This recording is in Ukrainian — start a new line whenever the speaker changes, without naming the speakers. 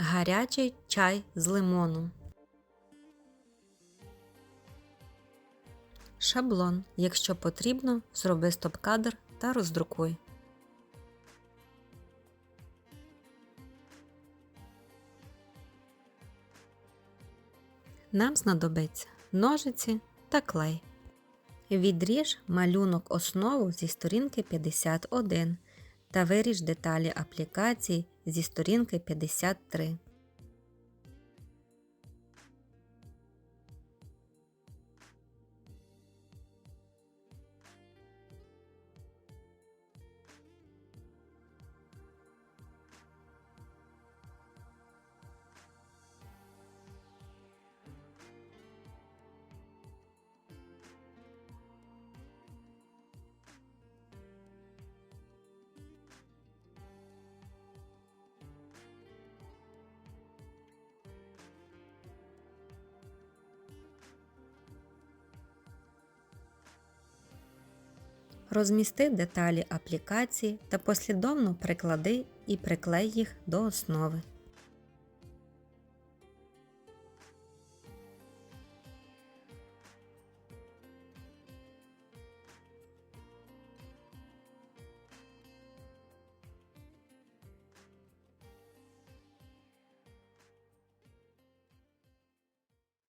Гарячий чай з лимоном. Шаблон. Якщо потрібно, зроби стоп-кадр та роздрукуй. Нам знадобиться ножиці та клей. Відріж малюнок основу зі сторінки 51 та виріж деталі аплікації зі сторінки 53. Розмісти деталі аплікації та послідовно приклади і приклей їх до основи.